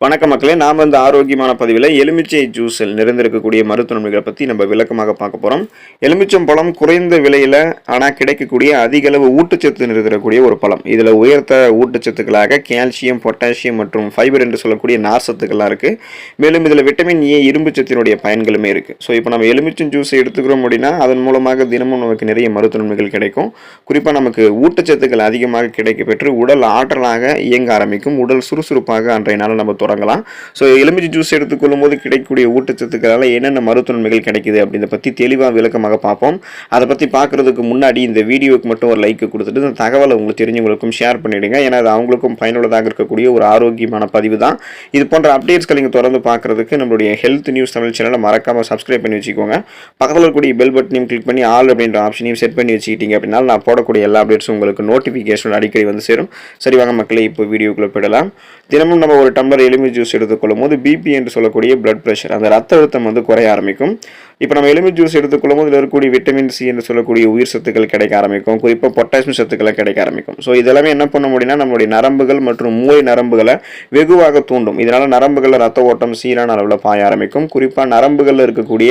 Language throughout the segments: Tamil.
வணக்க மக்களே நாம் இந்த ஆரோக்கியமான பதிவில் எலுமிச்சை ஜூஸில் நிறைந்திருக்கக்கூடிய மருத்துவ நன்மைகளை பற்றி நம்ம விளக்கமாக பார்க்க போகிறோம் எலுமிச்சம் பழம் குறைந்த விலையில் ஆனால் கிடைக்கக்கூடிய அதிக அளவு ஊட்டச்சத்து நிறைந்திருக்கக்கூடிய ஒரு பழம். இதில் உயர்த்த ஊட்டச்சத்துக்களாக கால்சியம் பொட்டாசியம் மற்றும் ஃபைபர் என்று சொல்லக்கூடிய நார்சத்துக்கள்லாம் இருக்குது மேலும் இதில் விட்டமின் ஏ இரும்பு சத்தினுடைய பயன்களுமே இருக்குது ஸோ இப்போ நம்ம எலுமிச்சம் ஜூஸை எடுத்துக்கிறோம் அப்படின்னா அதன் மூலமாக தினமும் நமக்கு நிறைய மருத்துவ நன்மைகள் கிடைக்கும். குறிப்பாக நமக்கு ஊட்டச்சத்துக்கள் அதிகமாக கிடைக்கப்பெற்று உடல் ஆற்றலாக இயங்க ஆரம்பிக்கும் உடல் சுறுசுறுப்பாக அன்றைய நாள் நம்ம தொடங்கலாம் ஸோ எலுமிச்சை ஜூஸ் எடுத்துக்கொள்ளும் போது கிடைக்கக்கூடிய ஊட்டச்சத்துக்களால் என்னென்ன மருத்துவ நன்மைகள் கிடைக்குது அப்படின்றத பற்றி தெளிவாக விளக்கமாக பார்ப்போம். அதை பற்றி பார்க்குறதுக்கு முன்னாடி இந்த வீடியோவுக்கு மட்டும் ஒரு லைக் கொடுத்துட்டு இந்த தகவலை உங்களுக்கு தெரிஞ்சவங்களுக்கும் ஷேர் பண்ணிவிடுங்க ஏன்னா அது அவங்களுக்கும் பயனுள்ளதாக இருக்கக்கூடிய ஒரு ஆரோக்கியமான பதிவு தான். இது போன்ற அப்டேட்ஸ்களை நீங்கள் தொடர்ந்து பார்க்குறதுக்கு நம்மளுடைய ஹெல்த் நியூஸ் தமிழ் சேனலை மறக்காமல் சப்ஸ்கிரைப் பண்ணி வச்சுக்கோங்க. பக்கத்தில் இருக்கக்கூடிய பெல் பட்டனையும் கிளிக் பண்ணி ஆல் அப்படின்ற ஆப்ஷனையும் செட் பண்ணி வச்சுக்கிட்டீங்க அப்படின்னா நான் போடக்கூடிய எல்லா அப்டேட்ஸும் உங்களுக்கு நோட்டிஃபிகேஷன் அடிக்கடி வந்து சேரும். சரி வாங்க மக்களே இப்போ வீடியோக்குள்ளே போயிடலாம். தினமும் நம்ம ஒரு டம்ளர் எலும்பி ஜூஸ் எடுத்துக்கொள்ளும் போது பிபி என்று சொல்லக்கூடிய பிளட் ப்ரெஷர் அந்த ரத்த அழுத்தம் வந்து குறைய ஆரம்பிக்கும். இப்போ நம்ம எலுமிச்சை ஜூஸ் எடுத்துக்கொள்ளும் போது இதில் இருக்கக்கூடிய விட்டமின் சி என்று சொல்லக்கூடிய உயிர் சத்துக்கள் கிடைக்க ஆரம்பிக்கும். குறிப்பாக பொட்டாசியம் சத்துக்களை கிடைக்க ஆரம்பிக்கும். ஸோ இதெல்லாமே என்ன பண்ண முடியும்னா நம்மளுடைய நரம்புகள் மற்றும் மூளை நரம்புகளை வெகுவாக தூண்டும். இதனால் நரம்புகளில் ரத்த ஓட்டம் சீரான அளவில் பாய ஆரம்பிக்கும். குறிப்பாக நரம்புகளில் இருக்கக்கூடிய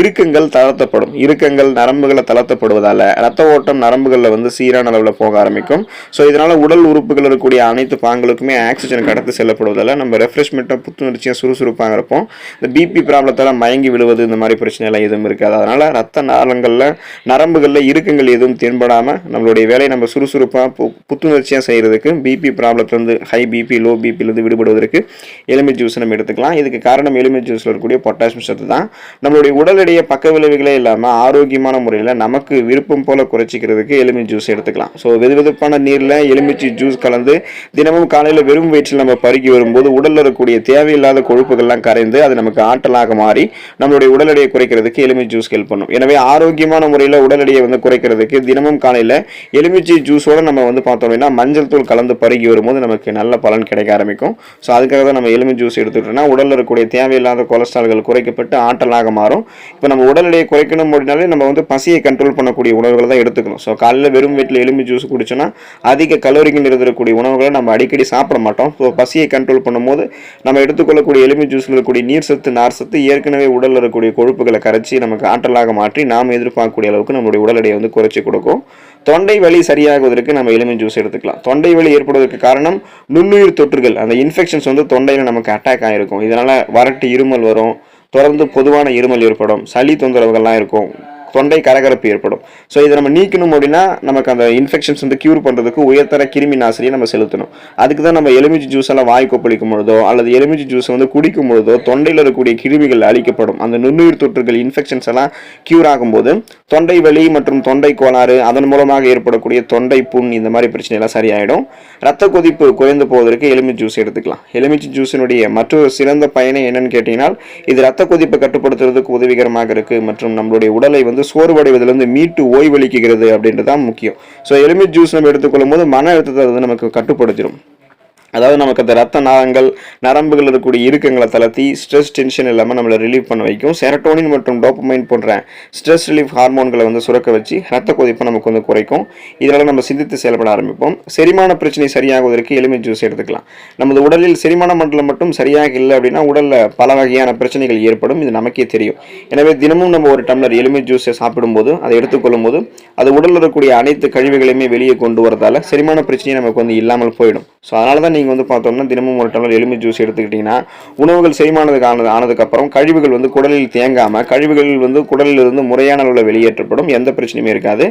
இறுக்கங்கள் தளர்த்தப்படும். இறுக்கங்கள் நரம்புகளை தளர்த்தப்படுவதால் ரத்த ஓட்டம் நரம்புகளில் வந்து சீரான அளவில் போக ஆரம்பிக்கும். ஸோ இதனால் உடல் உறுப்புகள் இருக்கக்கூடிய அனைத்து பாங்களுக்குமே ஆக்சிஜன் கடத்து செல்லப்படுவதால் நம்ம ரெஃப்ரெஷ்மெண்ட்டாக புத்துணர்ச்சியாக சுறுசுறுப்பாக இருப்போம். இந்த பிபி ப்ராப்ளத்தால் மயங்கி விழுவது இந்த மாதிரி பிரச்சனை எல்லாம் எதுவும் இருக்காது. அதனால் ரத்த நாளங்களில் நரம்புகளில் இறுக்கங்கள் எதுவும் தென்படாமல் நம்மளுடைய வேலையை நம்ம சுறுசுறுப்பாக பு புத்துணர்ச்சியாக செய்கிறதுக்கு பிபி ப்ராப்ளத்துலேருந்து ஹை பிபி லோ பிபிலேருந்து விடுபடுவதற்கு எலுமிச்சை ஜூஸ் நம்ம எடுத்துக்கலாம். இதுக்கு காரணம் எலுமிச்சை ஜூஸில் இருக்கக்கூடிய பொட்டாசியம் சத்து தான். நம்மளுடைய உடல் எடையை பக்க விளைவுகளே இல்லாமல் ஆரோக்கியமான முறையில் நமக்கு விருப்பம் போல் குறைச்சிக்கிறதுக்கு எலுமிச்சை ஜூஸ் எடுத்துக்கலாம். ஸோ வெது வெதுப்பான நீரில் எலுமிச்சை ஜூஸ் கலந்து தினமும் காலையில் வெறும் வயிற்றில் நம்ம பருகி வரும்போது உடலில் இருக்கக்கூடிய தேவையில்லாத கொழுப்புகள்லாம் கரைந்து அது நமக்கு ஆற்றலாக மாறி நம்மளுடைய உடல் எடையை குறைக்கிறதுக்கு எலுமிச்சை ஜூஸ் ஹெல்ப் பண்ணும். எனவே ஆரோக்கியமான முறையில் உடல் எடையை வந்து குறைக்கிறதுக்கு தினமும் காலையில் எலுமிச்சை ஜூஸோட நம்ம வந்து பார்த்தோம் அப்படின்னா மஞ்சள் தூள் கலந்து பருகி வரும்போது நமக்கு நல்ல பலன் கிடைக்க ஆரம்பிக்கும். ஸோ அதுக்காக தான் நம்ம எலுமிச்சை ஜூஸ் எடுத்துக்கிட்டோம்னா உடலில் இருக்கக்கூடிய தேவையில்லாத கொலஸ்ட்ரால்கள் குறைக்கப்பட்டு ஆற்றலாக மாறும். இப்போ நம்ம உடல் எடையை குறைக்கணும் அப்படின்னாலே நம்ம வந்து பசியை கண்ட்ரோல் பண்ணக்கூடிய உணவுகளை தான் எடுத்துக்கணும். ஸோ காலையில் வெறும் வீட்டில் எலுமிச்சை ஜூஸ் குடிச்சோன்னா அதிக கலோரிகள் இருந்திருக்கக்கூடிய உணவுகளை நம்ம அடிக்கடி சாப்பிட மாட்டோம். ஸோ பசியை கண்ட்ரோல் பண்ணும்போது நம்ம எடுத்துக்கொள்ளக்கூடிய எலுமிச்சை ஜூஸில் இருக்கக்கூடிய நீர் சத்து நார் சத்து ஏற்கனவே உடலில் இருக்கக்கூடிய கொழுப்புகளை கரைச்சி நமக்கு ஆற்றலாக மாற்றி நாம் எதிர்பார்க்கக்கூடிய அளவுக்கு நம்மளுடைய உடல் எடையை வந்து குறைச்சி கொடுக்கும். தொண்டை வலி சரியாகுவதற்கு நம்ம எலுமி ஜூஸ் எடுத்துக்கலாம். தொண்டை வலி ஏற்படுவதற்கு காரணம் நுண்ணுயிர் தொற்றுகள். அந்த இன்ஃபெக்ஷன்ஸ் வந்து தொண்டையில் நமக்கு அட்டாக் ஆகிருக்கும் இதனால் வறட்டு இருமல் வரும். தொடர்ந்து பொதுவான இருமல் ஏற்படும். சளி தொந்தரவுகள்லாம் இருக்கும். தொண்டை கரகரப்பு ஏற்படும். ஸோ இதை நம்ம நீக்கணும் அப்படின்னா நமக்கு அந்த இன்ஃபெக்ஷன்ஸ் வந்து க்யூர் பண்ணுறதுக்கு உயர்தர கிருமி நாசினியை நம்ம செலுத்தணும். அதுக்கு தான் நம்ம எலுமிச்சை ஜூஸ் எல்லாம் வாய் கொப்பளிக்கும் பொழுதோ அல்லது எலுமிச்சை ஜூஸ் வந்து குடிக்கும் பொழுதோ தொண்டையில் இருக்கக்கூடிய கிருமிகள் அழிக்கப்படும். அந்த நுண்ணுயிர் தொற்றுகள் இன்ஃபெக்ஷன்ஸ் எல்லாம் க்யூர் ஆகும்போது தொண்டை வலி மற்றும் தொண்டை கோளாறு அதன் மூலமாக ஏற்படக்கூடிய தொண்டை புண் இந்த மாதிரி பிரச்சனை எல்லாம் சரியாயிடும். ரத்த கொதிப்பு குறைந்து போவதற்கு எலுமிச்சி ஜூஸ் எடுத்துக்கலாம். எலுமிச்சி ஜூஸினுடைய மற்றொரு சிறந்த பயனை என்னன்னு கேட்டீங்கன்னா இது ரத்த கொதிப்பை கட்டுப்படுத்துறதுக்கு உதவிகரமாக இருக்குது மற்றும் நம்மளுடைய உடலை வந்து சோர்வடைவதிலிருந்து மீட்டு ஓய்வளிக்கிறது அப்படின்றது தான் முக்கியம். ஸோ எலுமிச் ஜூஸ் நம்ம எடுத்துக்கொள்ளும் போது மன அழுத்தத்தை அது நமக்கு கட்டுப்படுத்திடும் அதாவது நமக்கு அந்த ரத்த நாளங்கள் நரம்புகள் இருக்கக்கூடிய இறுக்கங்களை தளர்த்தி ஸ்ட்ரெஸ் டென்ஷன் இல்லாமல் நம்மளை ரிலீவ் பண்ண வைக்கும். செரட்டோனின் மற்றும் டோப்பமைன் போன்ற ஸ்ட்ரெஸ் ரிலீஃப் ஹார்மோன்களை வந்து சுரக்க வச்சு ரத்த கொதிப்பை நமக்கு வந்து குறைக்கும். இதனால் நம்ம சிந்தித்து செயல்பட ஆரம்பிப்போம். செரிமான பிரச்சனை சரியாகுவதற்கு எலுமிச்சை ஜூஸ் எடுத்துக்கலாம். நமது உடலில் செரிமான மண்டலம் மட்டும் சரியாக இல்லை அப்படின்னா உடலில் பல வகையான பிரச்சனைகள் ஏற்படும். இது நமக்கே தெரியும். எனவே தினமும் நம்ம ஒரு டம்ளர் எலுமை ஜூஸை சாப்பிடும்போது அதை எடுத்துக்கொள்ளும் போது அது உடலில் இருக்கக்கூடிய அனைத்து கழிவுகளையுமே வெளியே கொண்டு வரதால செரிமான பிரச்சனை நமக்கு வந்து இல்லாமல் போயிடும். ஸோ அதனால தான் நீங்கள் வந்து பார்த்தோம்னா தினமும் ஒரு டம்ளர் எலும்பு ஜூஸ் எடுத்துக்கிட்டிங்கன்னா உணவுகள் செய்மானதுக்கு ஆனது ஆனதுக்கப்புறம் கழிவுகள் வந்து குடலில் தேங்காமல் கழிவுகள் வந்து குடலில் இருந்து முறையான அளவில் வெளியேற்றப்படும். எந்த பிரச்சனையுமே இருக்காது.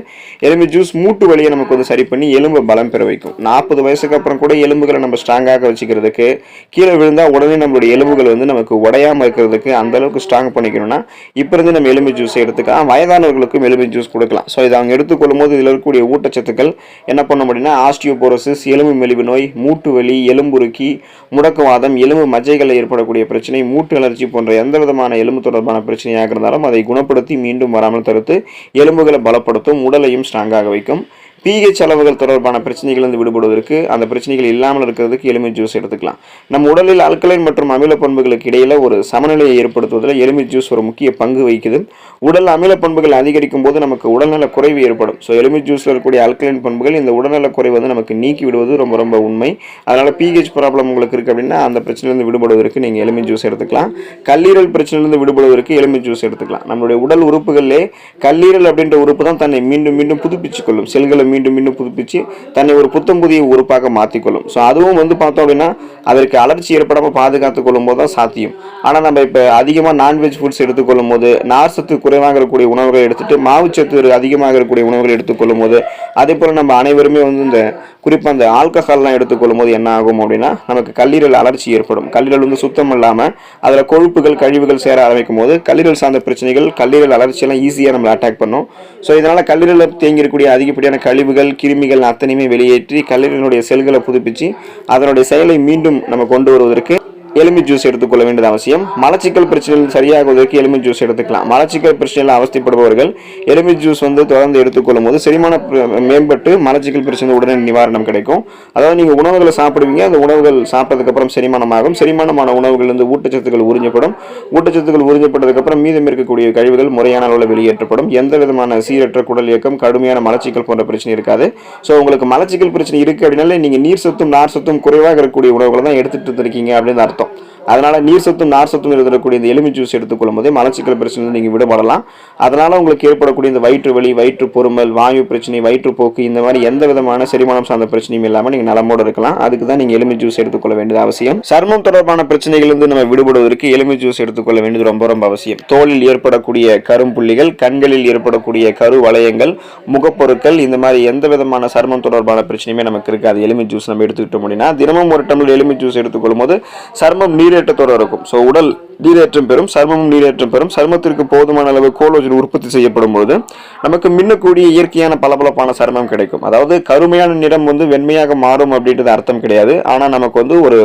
எலும்பு ஜூஸ் மூட்டு வலியை நமக்கு வந்து சரி பண்ணி எலும்பு பலம் பெற வைக்கும். நாற்பது வயசுக்கு அப்புறம் கூட எலும்புகளை நம்ம ஸ்ட்ராங்காக வச்சுக்கிறதுக்கு கீழே விழுந்தால் உடனே நம்மளுடைய எலும்புகள் வந்து நமக்கு உடையாமல் இருக்கிறதுக்கு அந்த அளவுக்கு ஸ்ட்ராங் பண்ணிக்கணும்னா இப்போ இருந்து நம்ம எலும்பு ஜூஸ் எடுத்துக்கலாம். வயதானவர்களுக்கும் எலும்பு ஜூஸ் கொடுக்கலாம். ஸோ இதை அவங்க எடுத்துக்கொள்ளும் போது இதில் இருக்கக்கூடிய ஊட்டச்சத்துக்கள் என்ன பண்ண முடியும்னா ஆஸ்டியோபோரோசிஸ் எலும்பு மெலிவு நோய் மூட்டு வலி எலும்புருக்கி முடக்குவாதம் எலும்பு மஜ்ஜைகளில் ஏற்படக்கூடிய பிரச்சனை மூட்டு அலர்ச்சி போன்ற எந்த விதமான எலும்பு தொடர்பான பிரச்சனையாக இருந்தாலும் அதை குணப்படுத்தி மீண்டும் வராமல் தடுத்து எலும்புகளை பலப்படுத்தும் உடலையும் ஸ்ட்ராங்காக வைக்கும். பிஹெச் அளவுகள் தொடர்பான பிரச்சனைகளிலிருந்து விடுபடுவதற்கு அந்த பிரச்சனைகள் இல்லாமல் இருக்கிறதுக்கு எலுமி ஜூஸ் எடுத்துக்கலாம். நம்ம உடலில் அல்கலைன் மற்றும் அமில பண்புகளுக்கு இடையில ஒரு சமநிலையை ஏற்படுத்துவதில் எலுமிச்சை ஜூஸ் ஒரு முக்கிய பங்கு வகிக்குது. உடல் அமில பண்புகள் அதிகரிக்கும் போது நமக்கு உடல்நல குறைவு ஏற்படும். ஸோ எலுமிச்சை ஜூஸில் இருக்கக்கூடிய அல்கலைன் பண்புகள் இந்த உடல்நல குறைவு வந்து நமக்கு நீக்கி விடுவது ரொம்ப ரொம்ப உண்மை. அதனால் பிஹெச் ப்ராப்ளம் உங்களுக்கு இருக்குது அப்படின்னா அந்த பிரச்சனையிலிருந்து விடுபடுவதற்கு நீங்கள் எலுமிச்சை ஜூஸ் எடுத்துக்கலாம். கல்லீரல் பிரச்சனையிலிருந்து விடுபடுவதற்கு எலுமி ஜூஸ் எடுத்துக்கலாம். நம்மளுடைய உடல் உறுப்புகளிலே கல்லீரல் அப்படின்ற உறுப்பு தான் தன்னை மீண்டும் மீண்டும் புதுப்பிச்சு கொள்ளும். செல்களை மீண்டும் மீண்டும் புதுப்பிச்சு தன்னை ஒரு புத்தம் புதிய உறுப்பாக மாற்றிக்கொள்ளும் ஸோ அதுவும் வந்து பார்த்தோம் அப்படின்னா அதற்கு அலர்ச்சி ஏற்படாமல் பாதுகாத்துக் கொள்ளும் போது தான் சாத்தியம். ஆனால் நம்ம இப்போ அதிகமாக நான்வெஜ் ஃபுட்ஸ் எடுத்துக்கொள்ளும் போது நார்சத்து குறைவாக இருக்கக்கூடிய உணவுகளை எடுத்துட்டு மாவுச்சத்து அதிகமாக இருக்கக்கூடிய உணவுகளை எடுத்துக்கொள்ளும் போது அதே போல் நம்ம அனைவருமே வந்து இந்த குறிப்பாக அந்த ஆல்கஹால்லாம் எடுத்துக்கொள்ளும் போது என்ன ஆகும் அப்படின்னா நமக்கு கல்லீரல் அலர்ச்சி ஏற்படும். கல்லீரல் வந்து சுத்தம் இல்லாமல் அதில் கொழுப்புகள் கழிவுகள் சேர ஆரம்பிக்கும் போது கல்லீரல் சார்ந்த பிரச்சனைகள் கல்லீரல் அலர்ச்சியெல்லாம் ஈஸியாக நம்மளை அட்டாக் பண்ணும். ஸோ இதனால் கல்லீரலில் தேங்கியிருக்கக்கூடிய அதிகப்படியான கழிவுகள் கிருமிகள் அத்தனையுமே வெளியேற்றி கல்லீரலினுடைய செல்களை புதுப்பிச்சு அதனுடைய செயலை மீண்டும் நம்ம கொண்டு வருவதற்கு எலும்பி ஜூஸ் எடுத்துக்கொள்ள வேண்டியது அவசியம். மலச்சிக்கல் பிரச்சனைகள் சரியாகுவதற்கு எலும்பி ஜூஸ் எடுத்துக்கலாம். மலச்சிக்கல் பிரச்சனையில் அவஸ்தைப்படுபவர்கள் எலும்பி ஜூஸ் வந்து தொடர்ந்து எடுத்துக்கொள்ளும் போது செரிமான மேம்பட்டு மலச்சிக்கல் பிரச்சனை உடனே நிவாரணம் கிடைக்கும். அதாவது நீங்கள் உணவுகளை சாப்பிடுவீங்க. அந்த உணவுகள் சாப்பிட்டதுக்கப்புறம் செரிமானமாகும். செரிமானமான உணவுகள்லேருந்து ஊட்டச்சத்துக்கள் உறிஞ்சப்படும். ஊட்டச்சத்துக்கள் உறிஞ்சப்பட்டதுக்கப்புறம் மீதம் இருக்கக்கூடிய கழிவுகள் முறையான அளவில் வெளியேற்றப்படும். எந்த விதமான சீரற்ற குடல் இயக்கம் கடுமையான மலச்சிக்கல் போன்ற பிரச்சனை இருக்காது. ஸோ உங்களுக்கு மலச்சிக்கல் பிரச்சனை இருக்குது அப்படின்னாலே நீங்கள் நீர் சத்தும் நார் சத்தும் குறைவாக இருக்கக்கூடிய உணவுகளை தான் எடுத்துகிட்டு இருக்கீங்க அப்படின்னு அர்த்தம். fatto அதனால் நீர் சத்தும் நார் சத்தும் இருக்கக்கூடிய இந்த எலுமி ஜூஸ் எடுத்துக்கொள்ளும் போதே மலச்சிக்கல் பிரச்சனை நீங்கள் விடுபடலாம். அதனால் உங்களுக்கு ஏற்படக்கூடிய இந்த வயிற்று வலி வயிற்று பொறுமல் வாயு பிரச்சனை வயிற்றுப்போக்கு இந்த மாதிரி எந்த விதமான செரிமானம் சார்ந்த பிரச்சனையும் இல்லாமல் நீங்கள் நலமோடு இருக்கலாம். அதுக்கு தான் நீங்கள் எலுமி ஜூஸ் எடுத்துக்கொள்ள வேண்டியது அவசியம். சர்மம் தொடர்பான பிரச்சனைகளிலிருந்து நம்ம விடுபடுவதற்கு எலுமி ஜூஸ் எடுத்துக்கொள்ள வேண்டியது ரொம்ப ரொம்ப அவசியம். தோலில் ஏற்படக்கூடிய கரும்புள்ளிகள் கண்களில் ஏற்படக்கூடிய கரு வளையங்கள் முகப்பொருட்கள் இந்த மாதிரி எந்த விதமான சர்மம் தொடர்பான பிரச்சனையுமே நமக்கு இருக்காது. எலுமி ஜூஸ் நம்ம எடுத்துக்கிட்டோம் அப்படின்னா தினமும் ஒரு டம்ளர் எலுமி ஜூஸ் எடுத்துக்கொள்ளும் போது சர்மம் நீர் நீரேற்றத்தோடு இருக்கும். ஸோ உடல் நீரேற்றம் பெறும் சர்மமும் நீரேற்றம் பெறும். சர்மத்திற்கு போதுமான அளவு கோலோஜன் உற்பத்தி செய்யப்படும் பொழுது நமக்கு மின்னக்கூடிய இயற்கையான பளபளப்பான சர்மம் கிடைக்கும். அதாவது கருமையான நிறம் வந்து வெண்மையாக மாறும் அப்படின்றது அர்த்தம் கிடையாது. ஆனால் நமக்கு வந்து ஒரு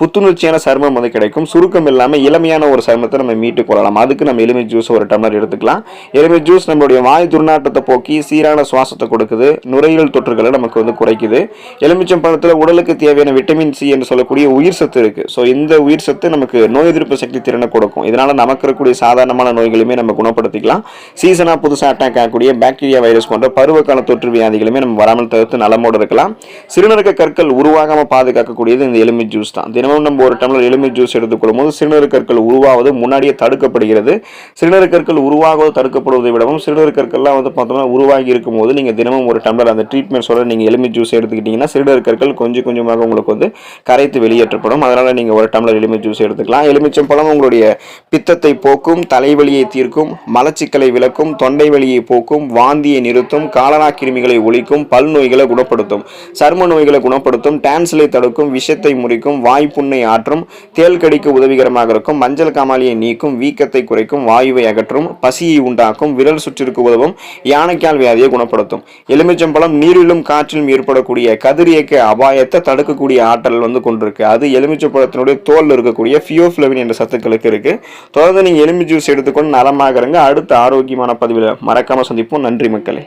புத்துணர்ச்சியான சருமம் வந்து கிடைக்கும். சுருக்கம் இல்லாமல் இளமையான ஒரு சருமத்தை நம்ம மீட்டு கொள்ளலாம். அதுக்கு நம்ம எலுமிச்சை ஜூஸ் ஒரு டம்ளர் எடுத்துக்கலாம். எலுமிச்சை ஜூஸ் நம்மளுடைய வாய் துர்நாற்றத்தை போக்கி சீரான சுவாசத்தை கொடுக்குது. நுரையீரல் தொற்றுகளை நமக்கு வந்து குறைக்குது. எலுமிச்சம் பழத்தில் உடலுக்கு தேவையான விட்டமின் சி என்று சொல்லக்கூடிய உயிர் சத்து இருக்கு. ஸோ இந்த உயிர் சத்து நமக்கு நோய் எதிர்ப்பு சக்தி திறனை கொடுக்கும். இதனால நமக்கு இருக்கக்கூடிய சாதாரணமான நோய்களுமே நம்ம குணப்படுத்திக்கலாம். சீசனாக புதுசாக அட்டாக் ஆகக்கூடிய பாக்டீரியா வைரஸ் போன்ற பருவகால தொற்று வியாதிகளுமே நம்ம வராமல் தவிர்த்து நலமோடு இருக்கலாம். சிறுநீரக கற்கள் உருவாகாமல் பாதுகாக்கக்கூடியது இந்த எலுமிச்சூஸ் ஜூஸ் தான். தினமும் நம்ம ஒரு டம்ளர் எலுமிச்சை ஜூஸ் எடுத்துக்கொள்ளும் போது சிறுநீரக கற்கள் உருவாவது முன்னாடியே தடுக்கப்படுகிறது. சிறுநீரக கற்கள் உருவாகுவது தடுக்கப்படுவதை விடவும் சிறுநீரக கற்கள்லாம் வந்து பார்த்தோம்னா உருவாகி இருக்கும் போது நீங்கள் தினமும் ஒரு டம்ளர் அந்த ட்ரீட்மெண்ட்ஸோட நீங்கள் எலுமிச்சை ஜூஸ் எடுத்துக்கிட்டீங்கன்னா சிறுநீரக கற்கள் கொஞ்சம் கொஞ்சமாக உங்களுக்கு வந்து கரைத்து வெளியேற்றப்படும். அதனால் நீங்கள் ஒரு டம்ளர் எலுமிச்சை ஜூஸ் எடுத்துக்கலாம். எலுமிச்சம் பழம் உங்களுடைய பித்தத்தை போக்கும் தலைவலியை தீர்க்கும் மலச்சிக்கலை விளக்கும் தொண்டை வலியை போக்கும் வாந்தியை நிறுத்தும் காலரா கிருமிகளை ஒழிக்கும் பல் நோய்களை குணப்படுத்தும் சர்ம நோய்களை குணப்படுத்தும் டான்சிலை தடுக்கும் விஷத்தை முறிக்கும் வாய்ப்பு புண்ணை ஆற்றும் தேல் கடிக்க உதவிகரமாக இருக்கும் மஞ்சள் காமாலியை நீக்கும் வீக்கத்தை குறைக்கும் வாயுவை அகற்றும் பசியை உண்டாக்கும் விரல் சுற்றிற்கு உதவும் யானைக்கால் வியாதியை குணப்படுத்தும். எலுமிச்சம்பழம் நீரிலும் காற்றிலும் ஏற்படக்கூடிய கதிரியக்க அபாயத்தை தடுக்கக்கூடிய ஆற்றல் வந்து கொண்டிருக்கு. அது எலுமிச்சம்பழத்தினுடைய தோல் இருக்கக்கூடிய ஃபியோஃபிளவின் என்ற சத்துக்களுக்கு இருக்கு. தொடர்ந்து நீங்கள் எலும்பி ஜூஸ் எடுத்துக்கொண்டு நலமாக இருங்க அடுத்த ஆரோக்கியமான பதிவில் மறக்காம சந்திப்போம். நன்றி மக்களே.